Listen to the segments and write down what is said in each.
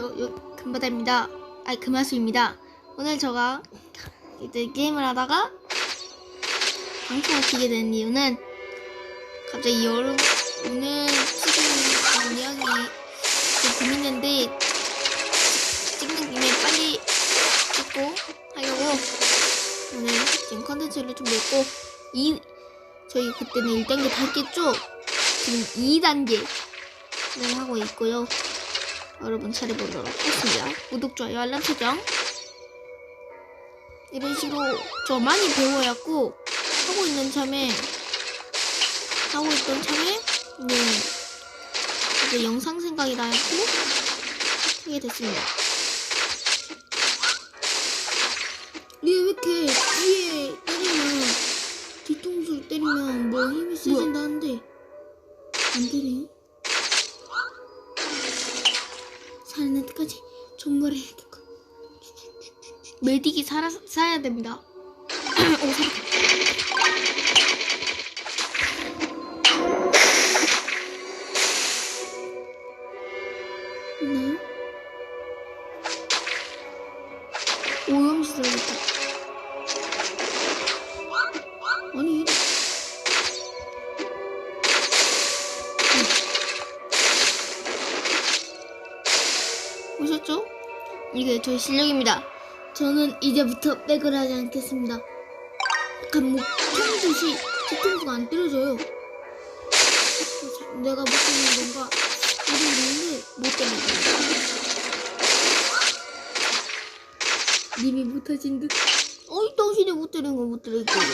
요, 금바다입니다. 아니 금하수입니다. 오늘 제가 이제 게임을 하다가 방송을 키게 된 이유는 갑자기 여름 오늘 지금 좀 고민했는데 찍는 김에 빨리 찍고 하려고 오늘 지금 컨텐츠를 좀 냈고 이 저희 그때는 1단계 다 했겠죠? 지금 2단계를 하고 있고요. 여러분 차례보도록 하겠습니다. 구독, 좋아요, 알람 설정. 이런 식으로 저 많이 배워왔고 하고 있는 참에 하고 있던 참에 네 이제 영상 생각이 나고 하게 됐습니다. 얘왜 이렇게 뒤에 때리면 뒤통수 때리면 뭐 힘이 세진다는데 안 되네. 살 정말 해야겠고. 메딕이 살아 사야 됩니다. 오 살았다. 네. 오염 시설이다. 이게 저희 실력입니다. 저는 이제부터 백을 하지 않겠습니다. 약간 뭐 총듯이 뒤통수가 안. 그래서 내가 못 때리는 건가? 이러는데 못 때리는 거야. 님이 못하신 듯. 어이 당신이 못 때리는 거 못 때릴 거예요.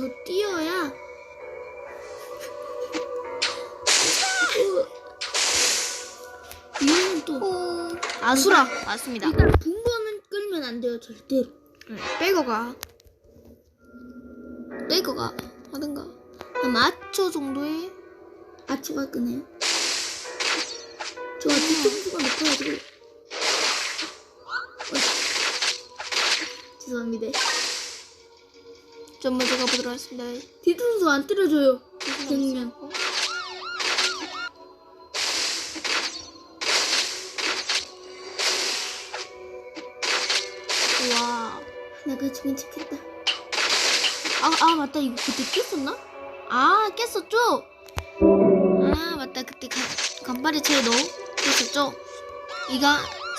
더 뛰어야. 이거는 또 오, 아수라 맞습니다. 일단 분번은 끌면 안 돼요 절대로. 네, 백어가 백어가 하든가 한 마초 정도의 아초가 끄네요. 저가 뒤통수가 높아가지고. 어. 죄송합니다. 좀 먼저 가보도록 하겠습니다. 뒤통수 안 때려줘요. 그냥 와, 하나가 지금 찍혔다. 아, 아 맞다 이거 그때 깼었나? 아 깼었죠? 아 맞다 그때 간, 간발의 넣어 깼었죠? 이거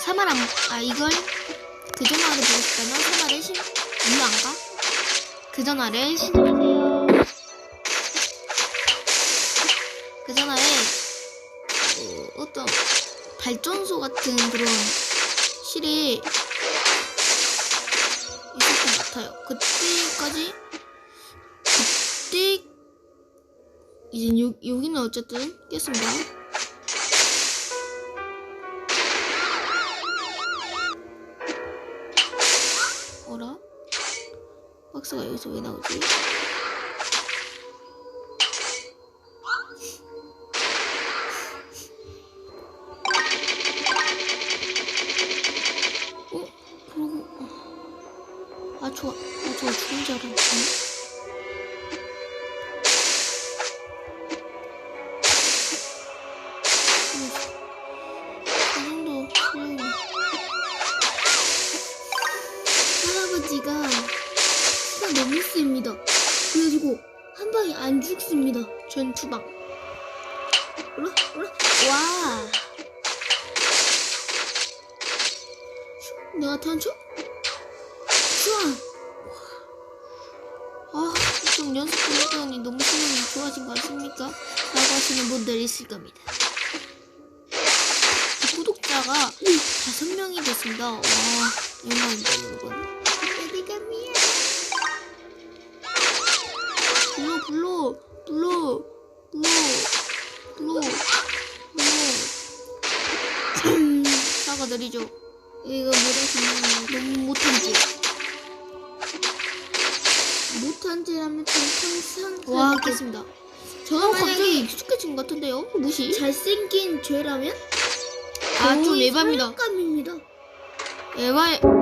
사마람 아 이걸 그 전화를 보고 싶다면 사마를 신 일로 안 가? 그 전화를 신청하세요. 그 전화에 어, 어떤 발전소 같은 그런 실이 있었던 것 같아요. 그때까지 그때 이제 요, 여기는 어쨌든 깼습니다. 박스가 여기서 왜 나오지? 어? 그러고 아 좋아 아 좋아 죽은 줄 알았네 그 하다가 다섯 명이 됐습니다. 와, 얼마인데, 여러분. 불러, 불러, 불러, 불러, 불러, 불러. 사과 느리죠? 이거 못하시면 너무 못한지. 못한지 하면 좀 와, 알겠습니다. 저는 갑자기 익숙해진 것 같은데요? 무시? 잘생긴 죄라면? 아, 좀 예바입니다. 사랑감입니다. 예바.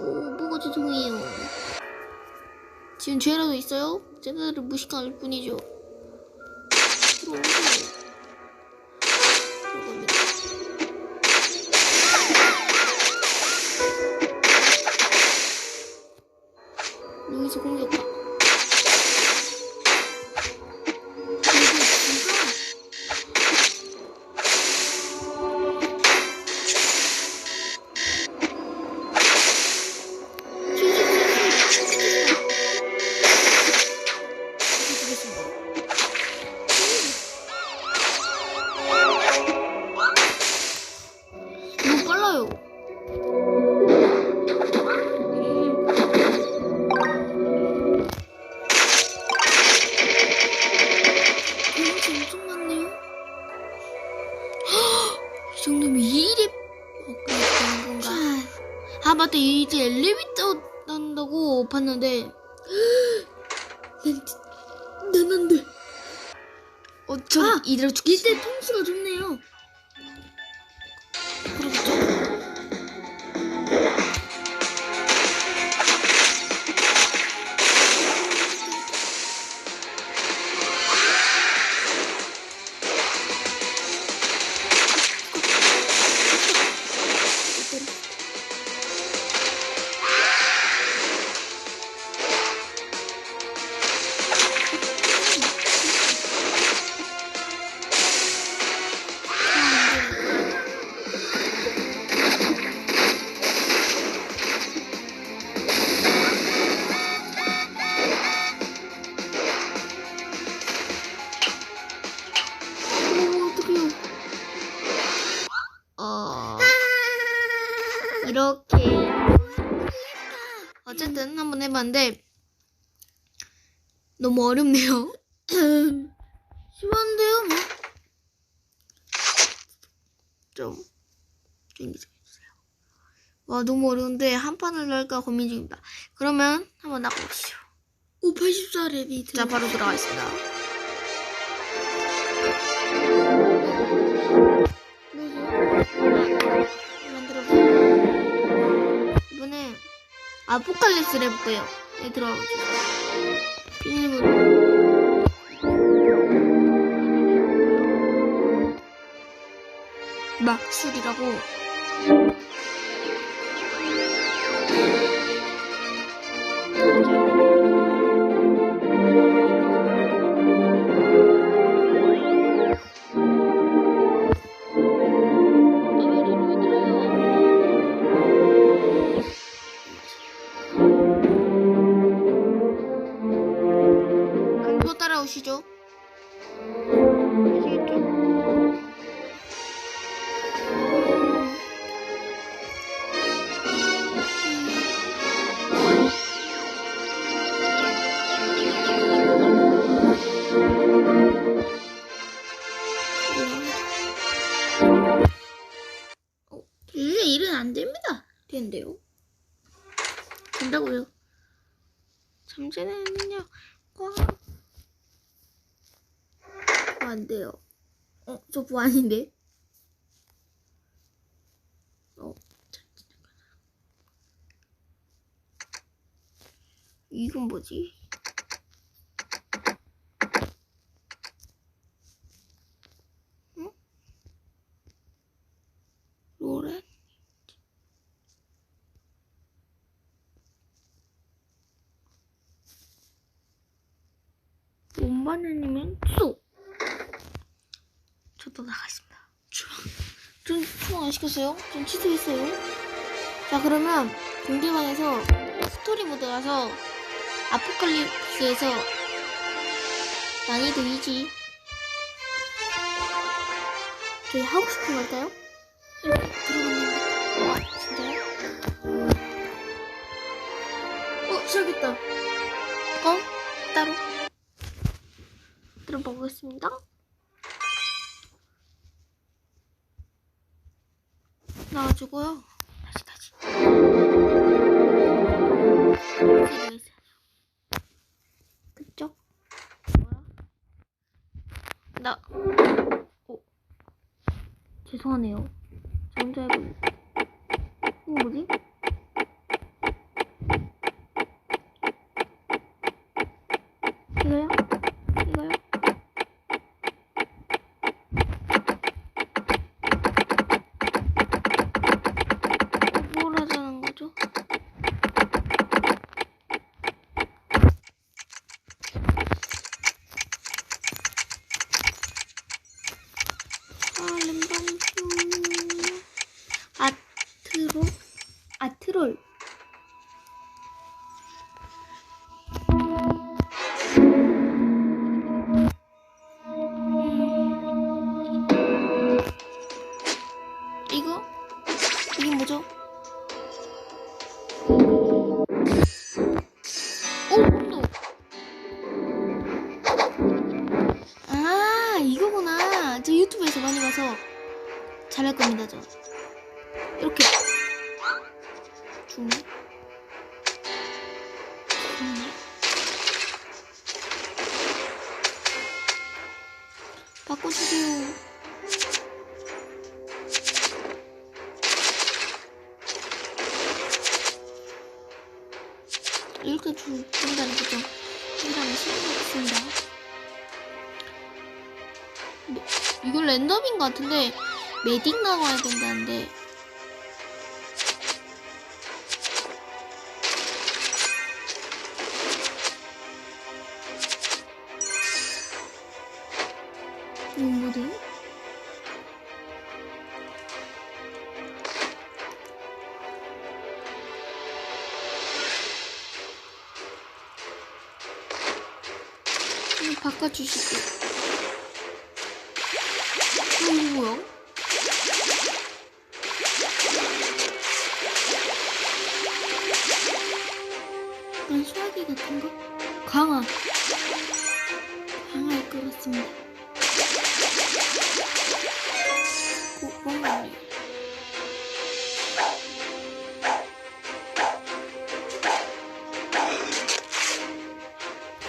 오, 뭐가 죄송해요. 지금 죄라도 있어요? 쟤네들을 무식할 뿐이죠. 여기서 공격. 이대로 죽일 때 통수가 좀 이렇게. 어쨌든 한번 해봤는데 너무 어렵네요. 쉬웠는데요 뭐. 좀 준비 좀 해주세요. 와 너무 어려운데 한 판을 넣을까 고민 중입니다. 그러면 한번 나가보시죠 오 84레비 자 바로 들어가겠습니다. 네, 네. 아, 네, 아, 만들어보세요. 아포칼립스를 해볼게요. 네 들어가 보죠. 비밀번호 막술이라고 부 아닌데. 어, 이건 뭐지? 응? 로렌? 원반은이면 쏘. 저도 나가겠습니다. 주방. 좀 시켰어요? 좀 취소했어요. 자 그러면 공개방에서 스토리 모드 가서 아포칼립스에서 난이도 2지. 저희 하고 싶은? 이렇게 들어갔는데. 아 진짜요? 어 시작했다. 어? 따로. 들어보겠습니다. 나와주고요. 다시 다시. 그쪽? 나. 어. 죄송하네요. 저 혼자 이거 뭐지? 이거? 이게 뭐죠? 오, 또. 아, 이거구나. 저 유튜브에서 많이 봐서 잘할 겁니다, 저. 시작하겠습니다. 뭐, 이건 랜덤인 것 같은데, 메딕 나와야 된다는데, 찌개 같은 거? 강화할 것 같습니다. 고구마니.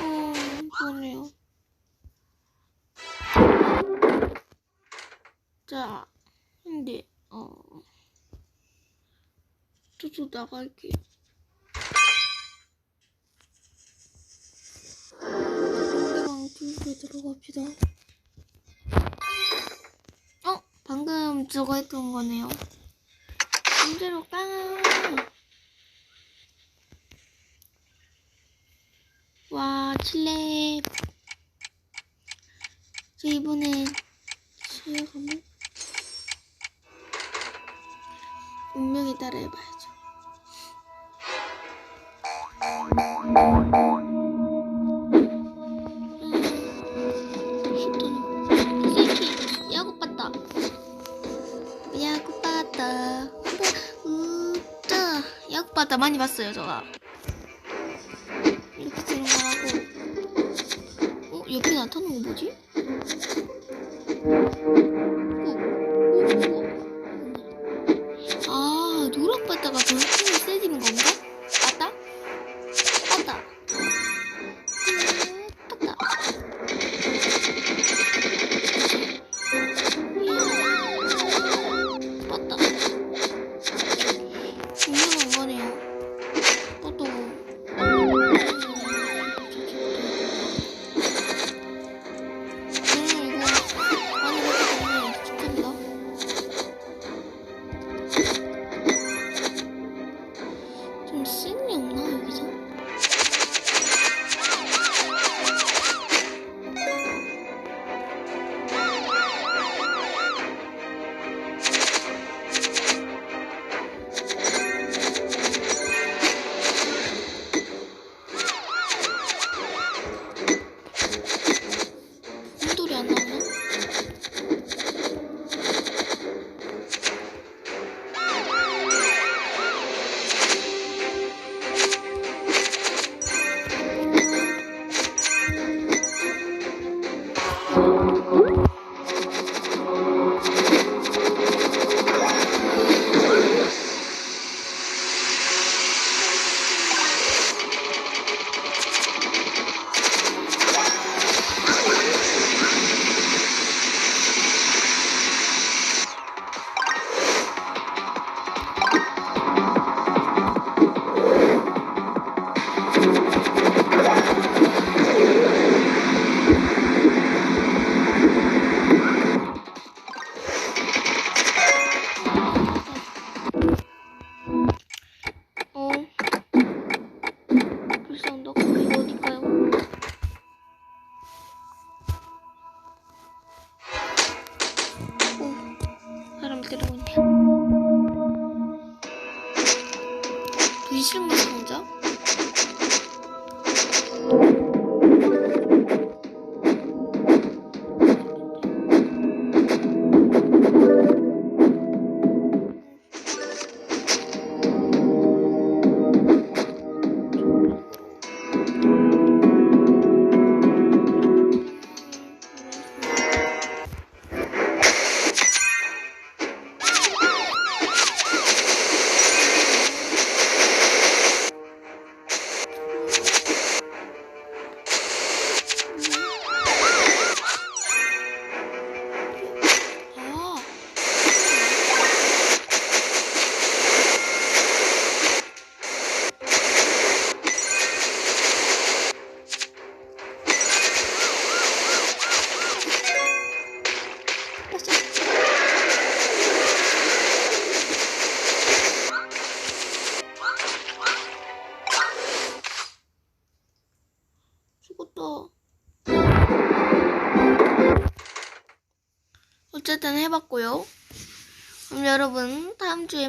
어, 그러네요. 자, 근데, 어, 저도 나갈게요. 갑시다. 어? 방금 저거 했던 거네요. 문제로 빵! 야구 봤다. 우짜 야구 봤다 많이 봤어요 저가. 이렇게 거라고. 어 옆에 나타나는 거 뭐지?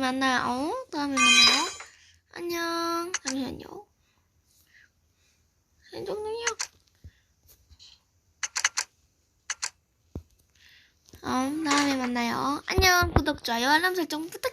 만나요. 어? 다음에 만나요. 안녕. 잠시만요. 생존 능력. 어, 다음에 만나요. 안녕. 구독, 좋아요, 알람 설정. 바이바이.